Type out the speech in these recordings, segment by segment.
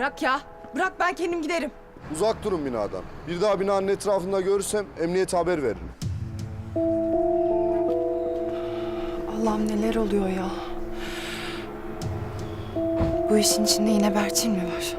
Bırak ya. Bırak ben kendim giderim. Uzak durun binadan. Bir daha binanın etrafında görürsem emniyete haber veririm. Allah'ım neler oluyor ya. Bu işin içinde yine Berçin mi var?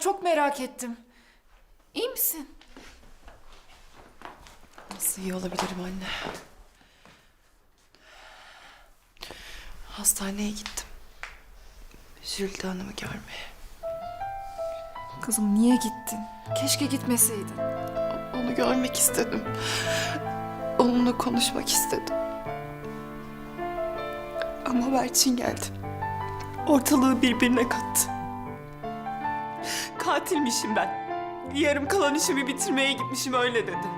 Çok merak ettim. İyi misin? Nasıl iyi olabilirim anne? Hastaneye gittim. Jülde Hanım'ı görmeye. Kızım niye gittin? Keşke gitmeseydin. Onu görmek istedim. Onunla konuşmak istedim. Ama Berçin geldi. Ortalığı birbirine kattı. Katilmişim ben. Yarım kalan işimi bitirmeye gitmişim öyle dedi.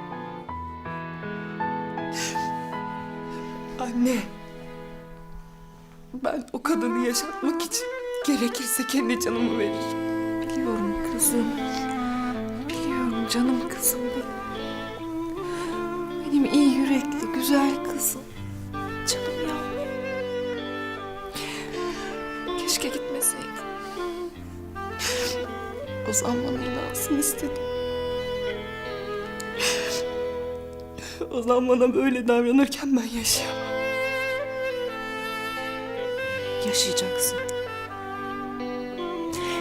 Anne. Ben o kadını yaşatmak için gerekirse kendi canımı veririm. Biliyorum kızım. Biliyorum canım kızım benim. Benim iyi yürekli, güzel kızım. Ozan bana inansın istedim. Ozan bana böyle davranırken ben yaşayamam. Yaşayacaksın.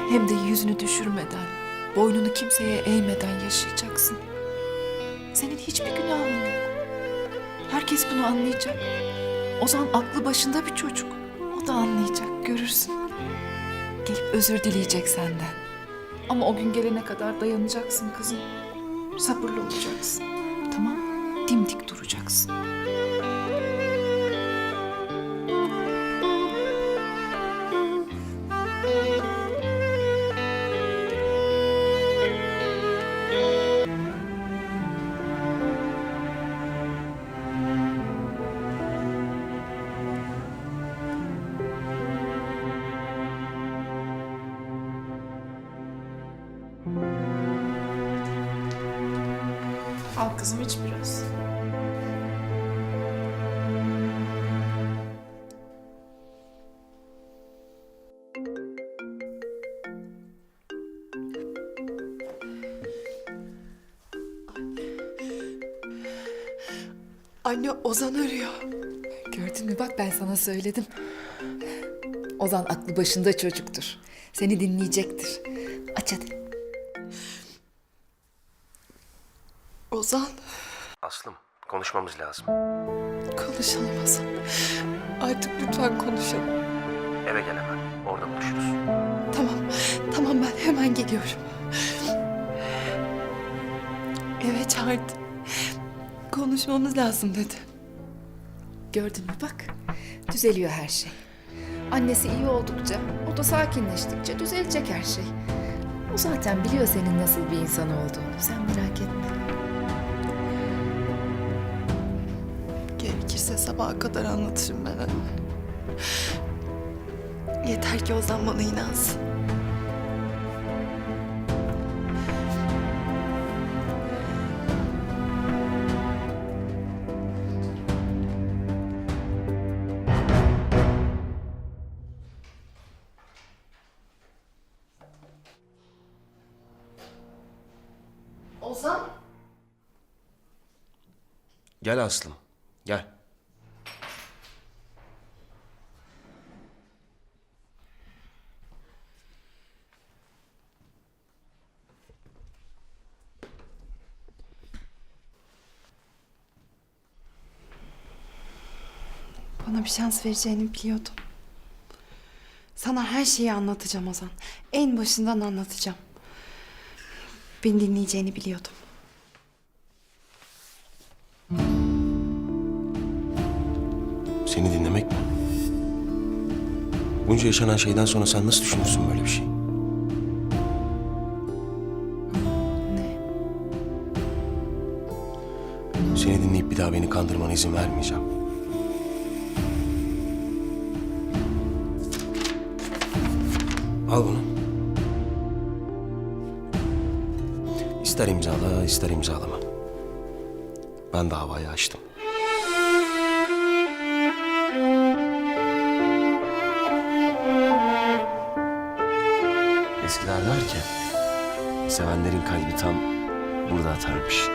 Hem de yüzünü düşürmeden, boynunu kimseye eğmeden yaşayacaksın. Senin hiçbir günahın yok. Herkes bunu anlayacak. Ozan aklı başında bir çocuk. O da anlayacak, görürsün. Gelip özür dileyecek senden. Ama o gün gelene kadar dayanacaksın kızım. Sabırlı olacaksın. Tamam? Dimdik duracaksın. Kızım iç biraz. Anne Ozan arıyor. Gördün mü bak ben sana söyledim. Ozan aklı başında çocuktur. Seni dinleyecektir. Konuşmamız lazım. konuşalım Ozan. Artık lütfen konuşalım. Eve gel hemen. Orada buluşuruz. Tamam, tamam ben hemen geliyorum. Eve çağırdı. Konuşmamız lazım dedi. Gördün mü bak. Düzeliyor her şey. Annesi iyi oldukça, o da sakinleştikçe düzelecek her şey. O zaten biliyor senin nasıl bir insan olduğunu. Sen merak etme. Sabaha kadar anlatırım ben anne. Yeter ki Ozan bana inansın. Ozan? Gel Aslım, gel. Bana bir şans vereceğini biliyordum. Sana her şeyi anlatacağım Ozan. En başından anlatacağım. Beni dinleyeceğini biliyordum. Seni dinlemek mi? Bunca yaşanan şeyden sonra sen nasıl düşünürsün böyle bir şey? Ne? Seni dinleyip bir daha beni kandırmana izin vermeyeceğim. Al bunu. İster imzala, ister imzalama. Ben davayı açtım. Eskiler der ki, sevenlerin kalbi tam burada atarmış.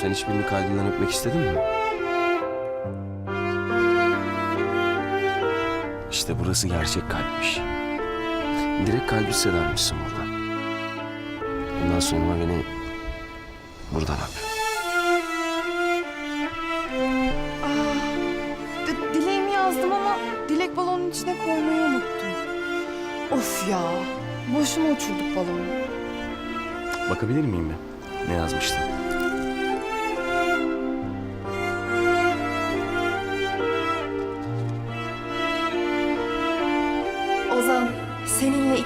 Sen hiçbirini kalbinden öpmek istedin mi? İşte burası gerçek kalpmiş. Direkt kalbi hissedermişsin burada. Bundan sonra beni buradan öp. D- dileğimi yazdım ama dilek balonun içine koymayı unuttum. Of ya. Boşuna uçurduk balonu. Bakabilir miyim mi? Ne yazmıştın?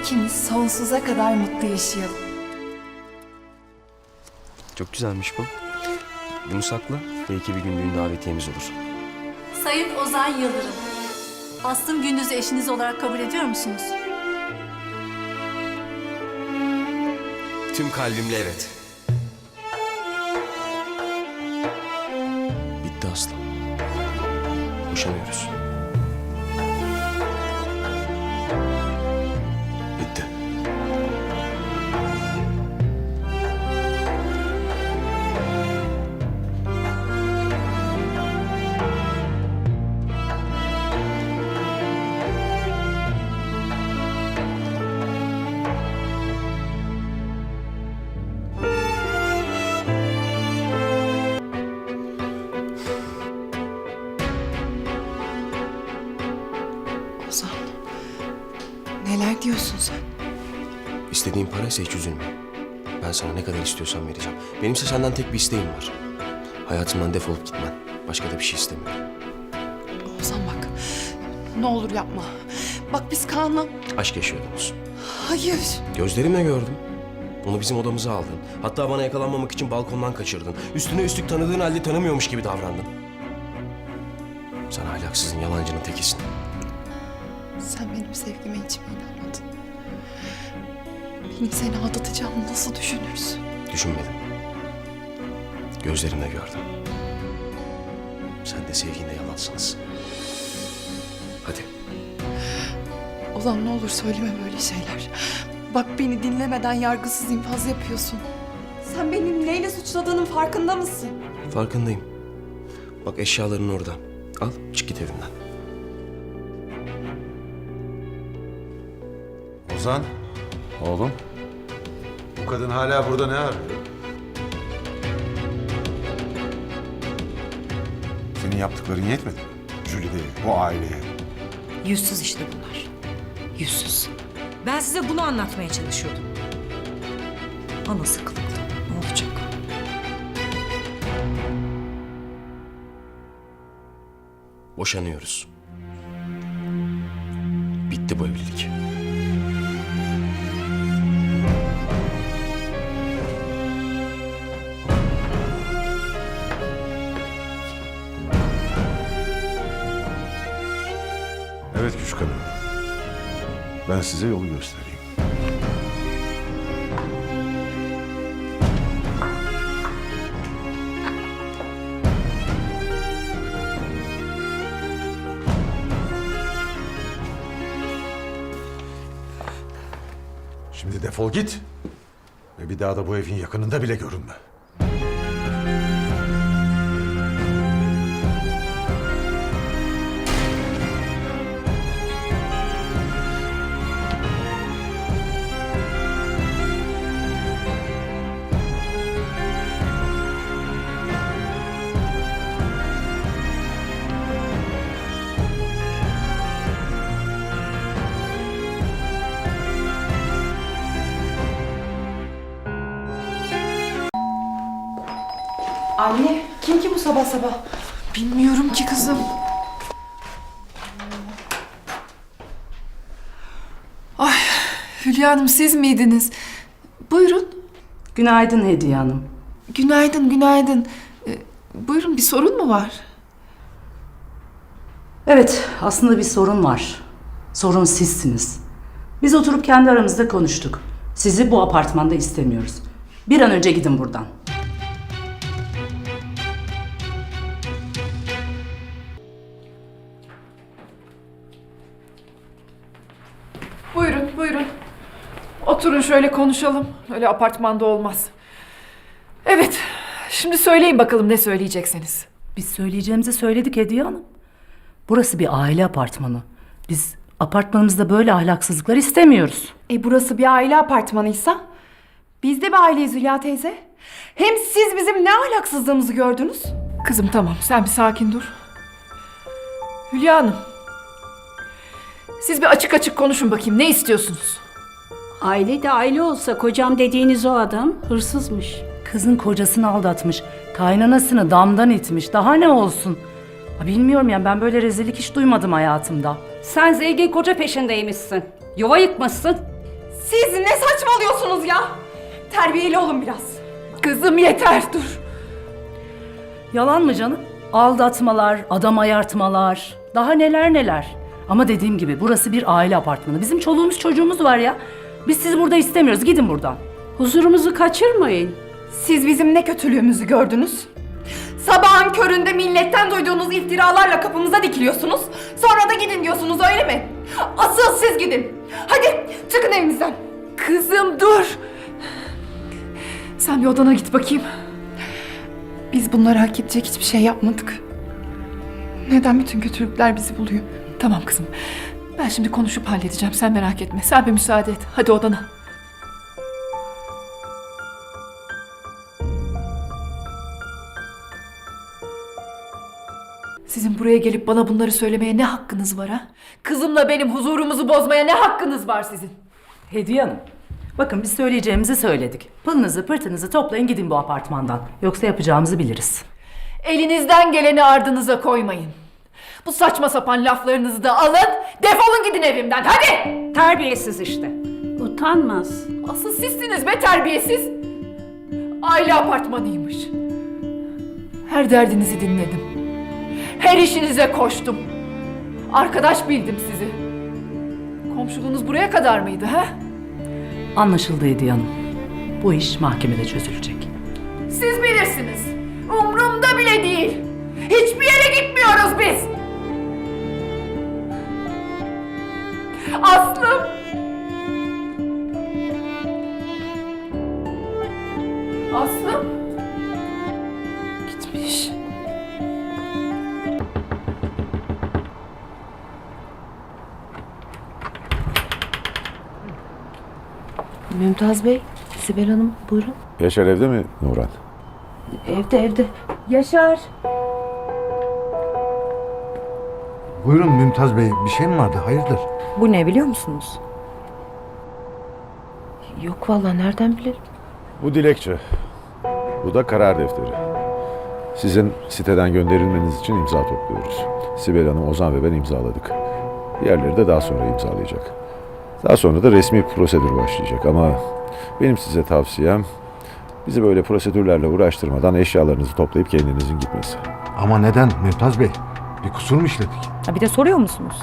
İkimiz sonsuza kadar mutlu yaşayalım. Çok güzelmiş bu. Bunu sakla. Belki bir gün düğün davetiyemiz olur. Sayın Ozan Yıldırım. Aslım Gündüz'ü eşiniz olarak kabul ediyor musunuz? Tüm kalbimle evet. Bitti Aslı. Boşanıyoruz. İstediğin paraysa hiç üzülme. Ben sana ne kadar istiyorsan vereceğim. Benimse senden tek bir isteğim var. Hayatımdan defolup gitmen. Başka da bir şey istemiyorum. Ozan bak, ne olur yapma. Bak biz Kaan'la... Aşk yaşıyordunuz. Hayır. Gözlerimle gördüm. Onu bizim odamıza aldın. Hatta bana yakalanmamak için balkondan kaçırdın. Üstüne üstlük tanıdığın halde tanımıyormuş gibi davrandın. Sen ahlaksızın, yalancının tekisin. Sen benim sevgime hiç mi inanmadın? Seni aldatacağımı nasıl düşünürsün? Düşünmedim. Gözlerimle gördüm. Sen de sevginle yalansınız. Hadi. Ozan ne olur söyleme böyle şeyler. Bak beni dinlemeden yargısız infaz yapıyorsun. Sen benim neyle suçladığının farkında mısın? Farkındayım. Bak eşyaların orada. Al, çık git evimden. Ozan, oğlum. Kadın hala burada ne arıyor? Senin yaptıkların yetmedi mi? Jülide'ye, bu aileye. Yüzsüz işte bunlar. Yüzsüz. Ben size bunu anlatmaya çalışıyordum. Anası kılıklı. Ne olacak? Boşanıyoruz. Bitti bu evlilik. Ben size yolu göstereyim. Şimdi defol git. Ve bir daha da bu evin yakınında bile görünme. Anne, kim ki bu sabah sabah? Bilmiyorum ki kızım. Ay Hülya Hanım siz miydiniz? Buyurun. Günaydın Hediye Hanım. Günaydın, günaydın. Ee, buyurun bir sorun mu var? Evet, aslında bir sorun var. Sorun sizsiniz. Biz oturup kendi aramızda konuştuk. Sizi bu apartmanda istemiyoruz. Bir an önce gidin buradan. Şöyle konuşalım. Öyle apartmanda olmaz. Evet, şimdi söyleyin bakalım ne söyleyeceksiniz. Biz söyleyeceğimizi söyledik Hediye Hanım. Burası bir aile apartmanı. Biz apartmanımızda böyle ahlaksızlıklar istemiyoruz. E burası bir aile apartmanıysa? Biz de bir aileyiz Hülya teyze. Hem siz bizim ne ahlaksızlığımızı gördünüz? Kızım tamam, sen bir sakin dur. Hülya Hanım. Siz bir açık açık konuşun bakayım. Ne istiyorsunuz? Aile de aile olsa kocam dediğiniz o adam hırsızmış. Kızın kocasını aldatmış. Kaynanasını damdan itmiş. Daha ne olsun? Ha, Bilmiyorum yani ben böyle rezillik hiç duymadım hayatımda. Sen zengin koca peşindeymişsin. Yuva yıkmışsın. Siz ne saçmalıyorsunuz ya? Terbiyeli olun biraz. Kızım yeter, dur. Yalan mı canım? Aldatmalar, adam ayartmalar, daha neler neler. Ama dediğim gibi burası bir aile apartmanı. Bizim çoluğumuz çocuğumuz var ya. Biz sizi burada istemiyoruz. Gidin buradan. Huzurumuzu kaçırmayın. Siz bizim ne kötülüğümüzü gördünüz? Sabahın köründe milletten duyduğunuz iftiralarla kapımıza dikiliyorsunuz. Sonra da gidin diyorsunuz öyle mi? Asıl siz gidin. Hadi çıkın evimizden. Kızım dur. Sen bir odana git bakayım. Biz bunları hak edecek hiçbir şey yapmadık. Neden bütün kötülükler bizi buluyor? Tamam kızım. Ben şimdi konuşup halledeceğim. Sen merak etme. Sen bir müsaade et. Hadi odana. Sizin buraya gelip bana bunları söylemeye ne hakkınız var ha? Kızımla benim huzurumuzu bozmaya ne hakkınız var sizin? Hediye Hanım. Bakın biz söyleyeceğimizi söyledik. Pılınızı pırtınızı toplayın gidin bu apartmandan. Yoksa yapacağımızı biliriz. Elinizden geleni ardınıza koymayın. Bu saçma sapan laflarınızı da alın. Defolun gidin evimden. Hadi! Terbiyesiz işte. Utanmaz. Asıl sizsiniz be terbiyesiz. Aile apartmanıymış. Her derdinizi dinledim. Her işinize koştum. Arkadaş bildim sizi. Komşuluğunuz buraya kadar mıydı ha? Anlaşıldı Hediye Hanım. Bu iş mahkemede çözülecek. Siz bilirsiniz. Umrumda bile değil. Hiçbir yere gitmiyoruz biz. Aslım. Aslım. Gitmiş. Mümtaz Bey, Sibel Hanım buyurun. Yaşar evde mi Nurhan? Evde evde. Yaşar. Buyurun Mümtaz Bey, bir şey mi vardı? Hayırdır? Bu ne biliyor musunuz? Yok vallahi nereden bilelim? Bu dilekçe. Bu da karar defteri. Sizin siteden gönderilmeniz için imza topluyoruz. Sibel Hanım, Ozan ve ben imzaladık. Diğerleri de daha sonra imzalayacak. Daha sonra da resmi prosedür başlayacak ama benim size tavsiyem bizi böyle prosedürlerle uğraştırmadan eşyalarınızı toplayıp kendinizin gitmesi. Ama neden Mümtaz Bey? Bir kusur mu işledik? Ha bir de soruyor musunuz?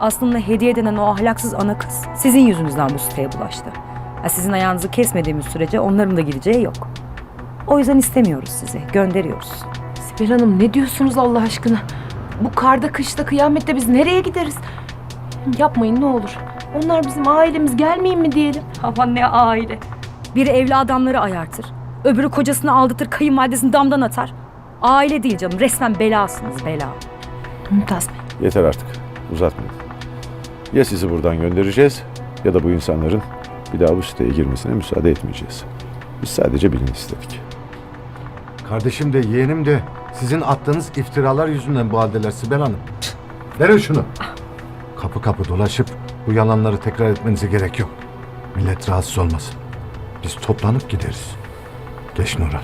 Aslında hediye denen o ahlaksız ana kız sizin yüzünüzden bu siteye bulaştı. Ha, sizin ayağınızı kesmediğimiz sürece onların da gireceği yok. O yüzden istemiyoruz sizi, gönderiyoruz. Sibel Hanım ne diyorsunuz Allah aşkına? Bu karda kışta kıyamette biz nereye gideriz? Yapmayın ne olur. Onlar bizim ailemiz gelmeyin mi diyelim? Aman ne aile. Biri evli adamları ayartır. Öbürü kocasını aldatır, kayınvalidesini damdan atar. Aile değil canım, resmen belasınız bela. Mümtaz Bey. Yeter artık. Uzatmayın. Ya sizi buradan göndereceğiz ya da bu insanların bir daha bu siteye girmesine müsaade etmeyeceğiz. Biz sadece bilin istedik. Kardeşim de yeğenim de sizin attığınız iftiralar yüzünden bu haldeler Sibel Hanım. Verin şunu. Kapı kapı dolaşıp bu yalanları tekrar etmenize gerek yok. Millet rahatsız olmasın. Biz toplanıp gideriz. Geç Nurhan.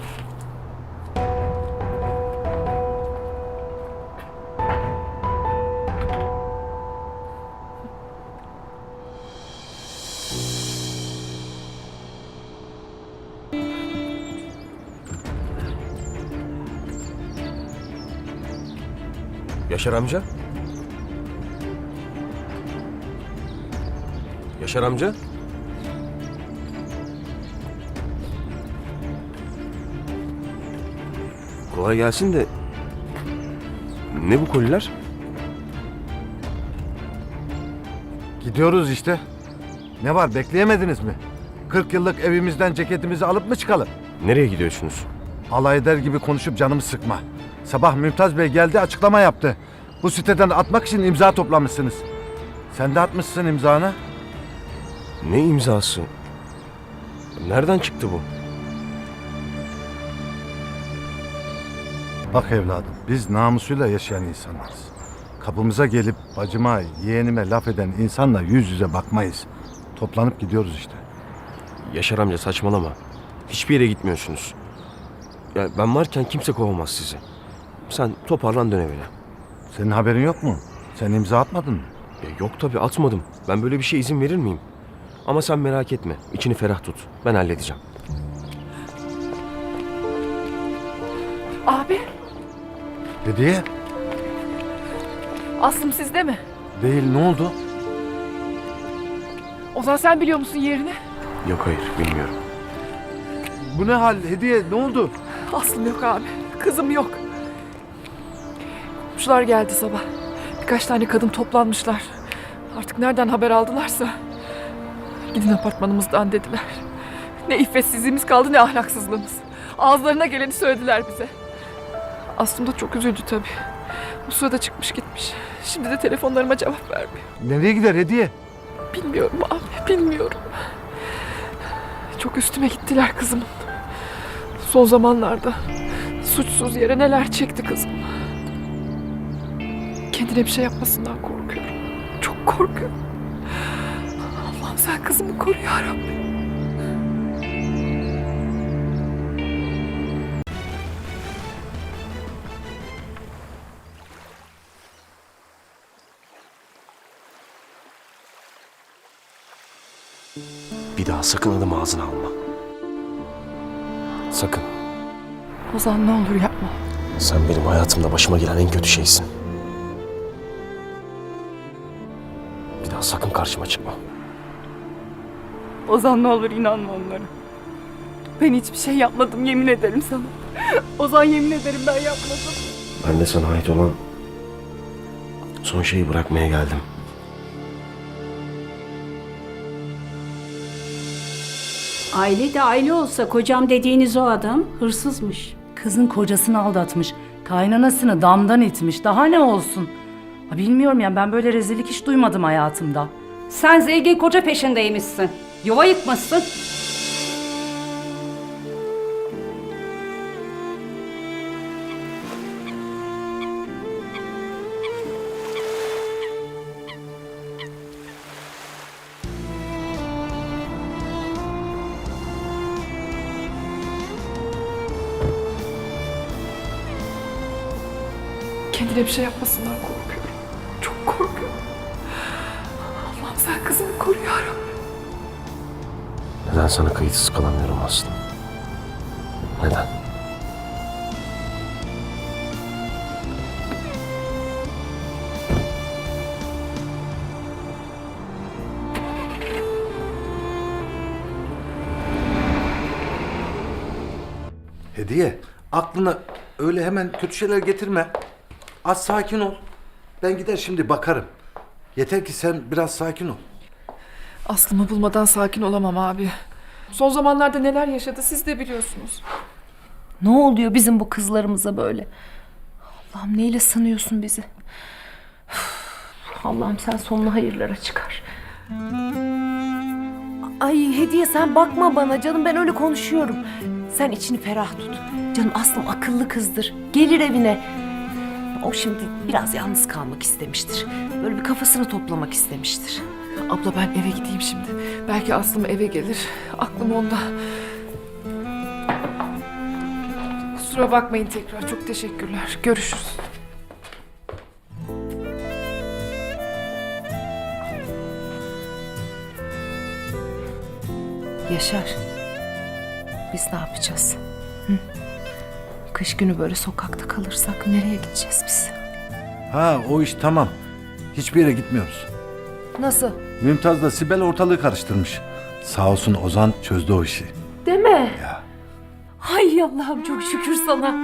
Yaşar amca? Yaşar amca. Kolay gelsin de... Ne bu koliler? Gidiyoruz işte. Ne var bekleyemediniz mi? 40 yıllık evimizden ceketimizi alıp mı çıkalım? Nereye gidiyorsunuz? Alay eder gibi konuşup canımı sıkma. Sabah Mümtaz Bey geldi açıklama yaptı. Bu siteden atmak için imza toplamışsınız. Sen de atmışsın imzanı. Ne imzası? Nereden çıktı bu? Bak evladım biz namusuyla yaşayan insanlarız. Kapımıza gelip bacıma, yeğenime laf eden insanla yüz yüze bakmayız. Toplanıp gidiyoruz işte. Yaşar amca saçmalama. Hiçbir yere gitmiyorsunuz. Ya ben varken kimse kovamaz sizi. Sen toparlan dön evine. Senin haberin yok mu? Sen imza atmadın mı? Ya yok tabii atmadım. Ben böyle bir şey izin verir miyim? Ama sen merak etme. İçini ferah tut. Ben halledeceğim. Abi, Hediye Aslım sizde mi? değil ne oldu? Ozan sen biliyor musun yerini? Yok hayır bilmiyorum. Bu ne hal Hediye ne oldu? Aslım yok abi. Kızım yok. Komşular geldi sabah. Birkaç tane kadın toplanmışlar. Artık nereden haber aldılarsa. Gidin apartmanımızdan dediler. Ne iffetsizliğimiz kaldı ne ahlaksızlığımız. Ağızlarına geleni söylediler bize. Aslım da çok üzüldü tabii. Bu sırada çıkmış gitmiş. Şimdi de telefonlarıma cevap vermiyor. Nereye gider Hediye? Bilmiyorum abi, bilmiyorum. Çok üstüme gittiler kızımın. Son zamanlarda suçsuz yere neler çekti kızım. Kendine bir şey yapmasından korkuyorum. Çok korkuyorum. Allah'ım sen kızımı koru ya Rabbi. Bir daha sakın adım ağzına alma. Sakın. Ozan ne olur yapma. Sen benim hayatımda başıma gelen en kötü şeysin. Daha sakın karşıma çıkma. Ozan ne olur inanma onlara. Ben hiçbir şey yapmadım yemin ederim sana. Ozan yemin ederim ben yapmadım. Ben de sana ait olan son şeyi bırakmaya geldim. Aile de aile olsa kocam dediğiniz o adam hırsızmış. Kızın kocasını aldatmış. Kaynanasını damdan etmiş. Daha ne olsun? Ha, bilmiyorum ya ben böyle rezillik hiç duymadım hayatımda. Sen zengin koca peşindeymişsin. Yuva yıkmışsın. Kendine bir şey yapmasından Hediye aklına öyle hemen kötü şeyler getirme. Az sakin ol. Ben gider şimdi bakarım. Yeter ki sen biraz sakin ol. Aslımı bulmadan sakin olamam abi. Son zamanlarda neler yaşadı siz de biliyorsunuz. Ne oluyor bizim bu kızlarımıza böyle? Allah'ım neyle sanıyorsun bizi? Allah'ım sen sonunu hayırlara çıkar. Ay Hediye sen bakma bana canım ben öyle konuşuyorum. Sen içini ferah tut. Canım Aslım akıllı kızdır. Gelir evine. O şimdi biraz yalnız kalmak istemiştir. Böyle bir kafasını toplamak istemiştir. Abla ben eve gideyim şimdi. Belki Aslım eve gelir. Aklım onda. Kusura bakmayın tekrar. Çok teşekkürler. Görüşürüz. Yaşar. Biz ne yapacağız? Hı? Kış günü böyle sokakta kalırsak nereye gideceğiz biz? Ha o iş tamam. Hiçbir yere gitmiyoruz. Nasıl? Mümtaz'la Sibel ortalığı karıştırmış. Sağ olsun Ozan çözdü o işi. Deme. Ya. Ay Allah'ım çok şükür sana.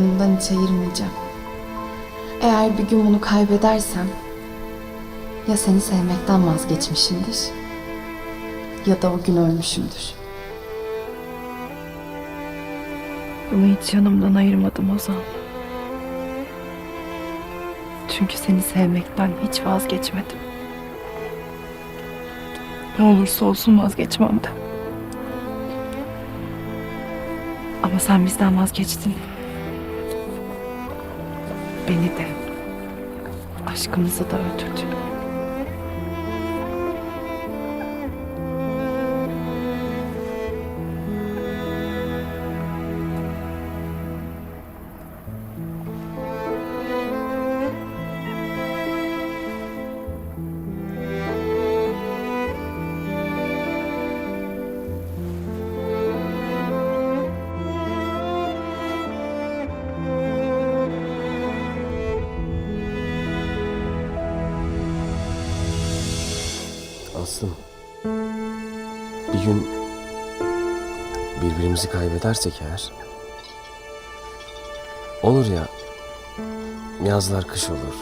Bunu yanımdan hiç ayırmayacağım. Eğer bir gün bunu kaybedersem ya seni sevmekten vazgeçmişimdir ya da o gün ölmüşümdür. Bunu hiç yanımdan ayırmadım Ozan. Çünkü seni sevmekten hiç vazgeçmedim. Ne olursa olsun vazgeçmem de. Ama sen bizden vazgeçtin. Beni de, aşkımızı da öldürdün. Kaybedersek eğer olur ya yazlar kış olur.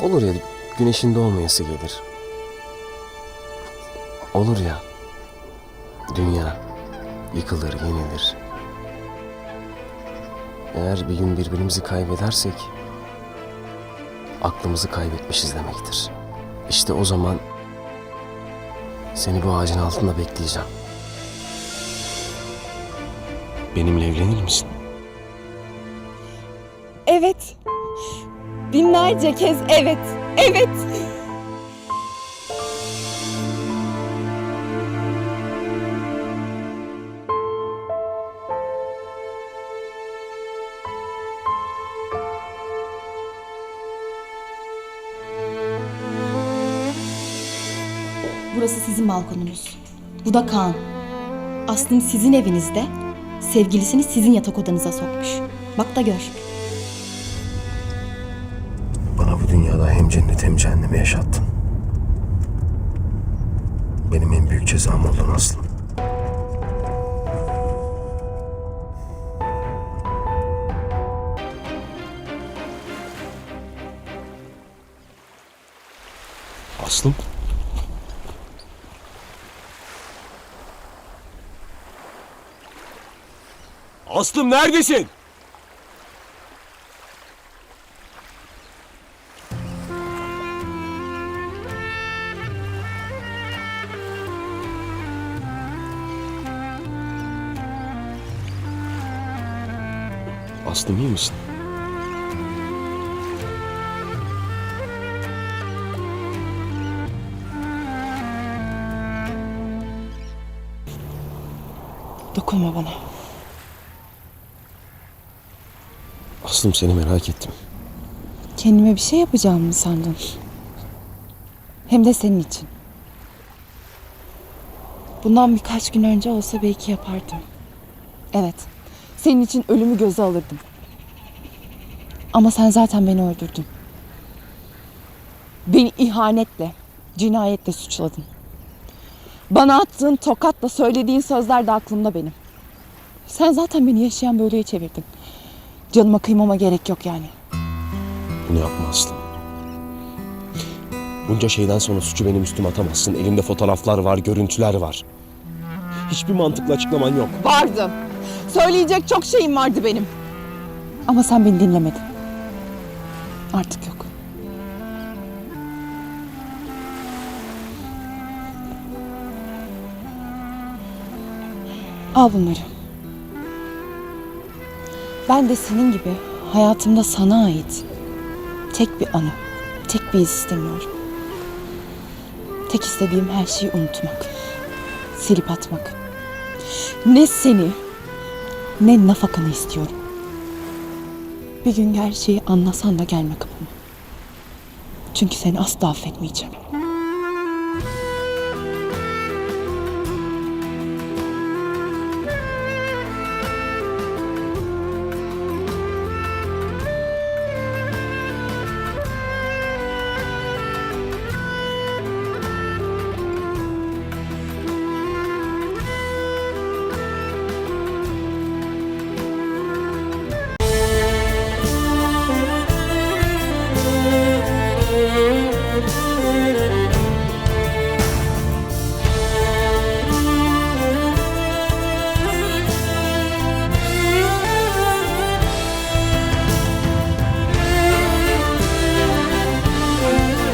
Olur ya güneşin doğmayası gelir. Olur ya dünya yıkılır, yenilir. Eğer bir gün birbirimizi kaybedersek aklımızı kaybetmişiz demektir. İşte o zaman seni bu ağacın altında bekleyeceğim. Benimle evlenir misin? Evet. Binlerce kez evet. Evet. Burası sizin balkonunuz. Bu da Kaan. Aslında sizin evinizde sevgilisini sizin yatak odanıza sokmuş. Bak da gör. Bana bu dünyada hem cennet hem cehennemi yaşattın. Benim en büyük cezam oldun Aslım. Aslım? Aslım neredesin? Aslım iyi misin? Dokunma bana. Aslım seni merak ettim. Kendime bir şey yapacağımı mı sandın? Hem de senin için. Bundan birkaç gün önce olsa belki yapardım. Evet. Senin için ölümü göze alırdım. Ama sen zaten beni öldürdün. Beni ihanetle, cinayetle suçladın. Bana attığın tokatla söylediğin sözler de aklımda benim. Sen zaten beni yaşayan böyleye çevirdin. Canıma kıymama gerek yok yani. Bunu yapma Aslım. Bunca şeyden sonra suçu benim üstüme atamazsın. Elimde fotoğraflar var, görüntüler var. Hiçbir mantıklı açıklaman yok. Vardı. Söyleyecek çok şeyim vardı benim. Ama sen beni dinlemedin. Artık yok. Al bunları. Ben de senin gibi hayatımda sana ait tek bir anı, tek bir iz istemiyorum. Tek istediğim her şeyi unutmak. Silip atmak. Ne seni ne nafakanı istiyorum. Bir gün gerçeği anlasan da gelme kapıma. Çünkü seni asla affetmeyeceğim.